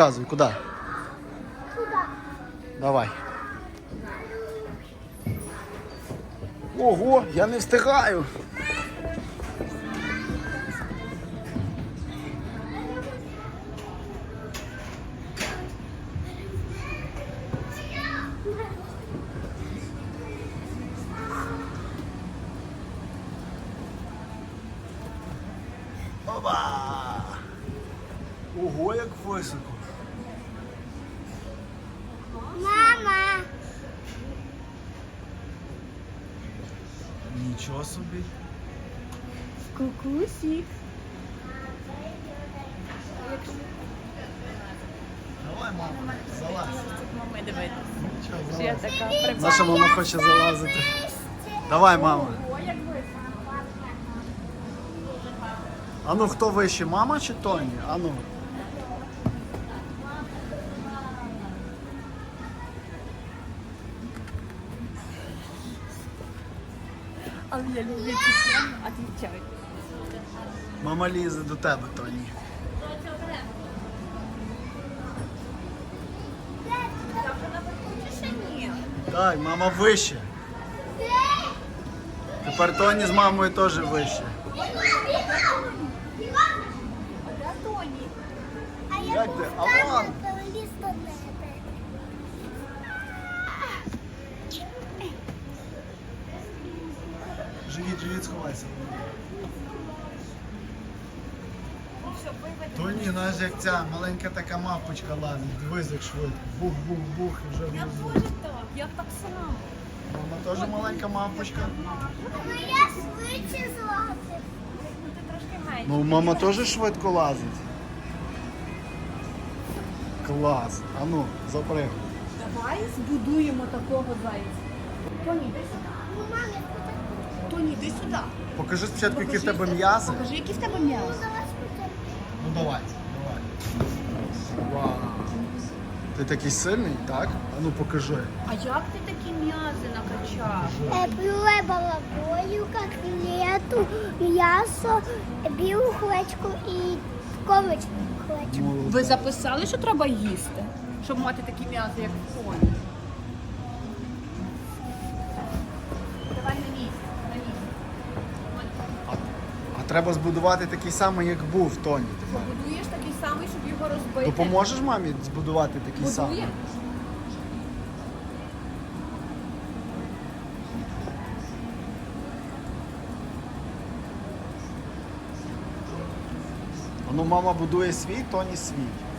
Показуй, куди? Туда. Давай. Ого, я не встигаю. Опа! Ого, як високо. Нічого собі. Кукусик. Давай, мама, залазь. Я така прикольна. Наша мама хоче залазити. Давай, мама. А ну хто вище, мама чи Тоні? А ну. Але я люблю ці. Мама лізе до тебе, Тоні. Так, мама вище. Тепер Тоні з мамою теж вище. А де Тоні? Я Як ти? А вон. переліз до тебе. Живіт, сховайся. Ну все, виведи. Тоні, як ця маленька така мавпочка лазить. Дивись, як швидко. Бух-бух-бух і вже Я внизу. теж так. Я так сама. Вона теж маленька мавпочка. Ну я швидше злазив. Ну ти трошки менше. Ну, мама теж швидко лазить. Клас. А ну, запрыг. Давай збудуємо такого зайця. Йди. Ну, мамі, Тоні, йди сюди. Покажи спочатку, які в тебе м'язи. Покажи, які в тебе м'язи. Ну давай, давай. Вау. Ти такий сильний, так? А ну покажи. А як ти такі м'язи накачав? Е, балабою, котлету, м'ясо, білу хлечку і ковичну хлечку. Молодець. Ви записали, що треба їсти, щоб мати такі м'язи, як в Тоні? Давай на місце, на місце. А, а треба збудувати такий самий, як був Тоні. Побудуєш такий самий, щоб його розбити. Допоможеш мамі збудувати такий самий? Будує? самий? ну мама будує свій, Тоні свій.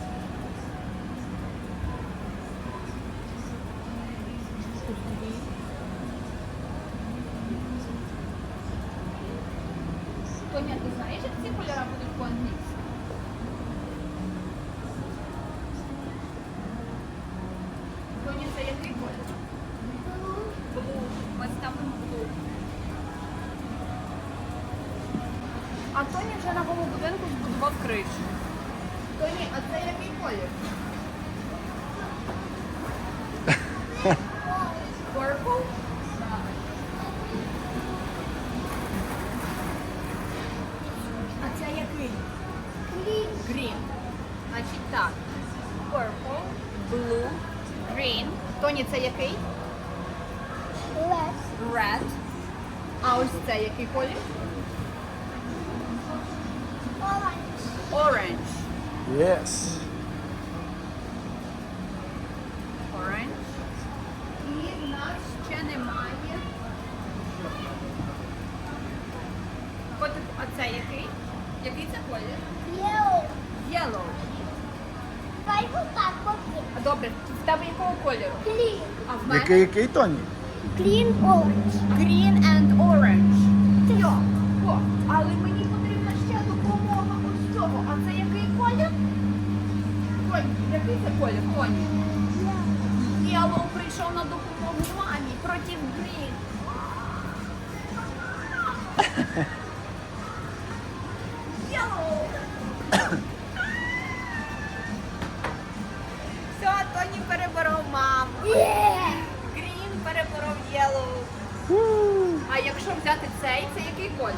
Тоня, ти знаєш, як ці кольори будуть по-англійськи? Тоня, це який колір? Блу. Ми ставимо блу. А Тоні вже на новому будинку збудував кришу. Тоні, а це який колір? Purple? А це який? Green. Значить так. Purple, blue, green. Тоні, це який? Лес. Red. А ось це який колір? Оранж. Orange. Yes. Orange. І в нас ще немає. Котику, а це який? Який це колір? Єлоу. Yellow. Хай поки. А добре, в тебе якого кольору? Клін. А в мене Який, який Тоні? Клін оранж. green and orange. Йо, о, але мені потрібна ще допомога ось цього. А це який колір? Тоні, який це колір, Тоні? Yellow прийшов на допомогу мамі проти green. Грін переборов єлоу. А якщо взяти цей, це який колір?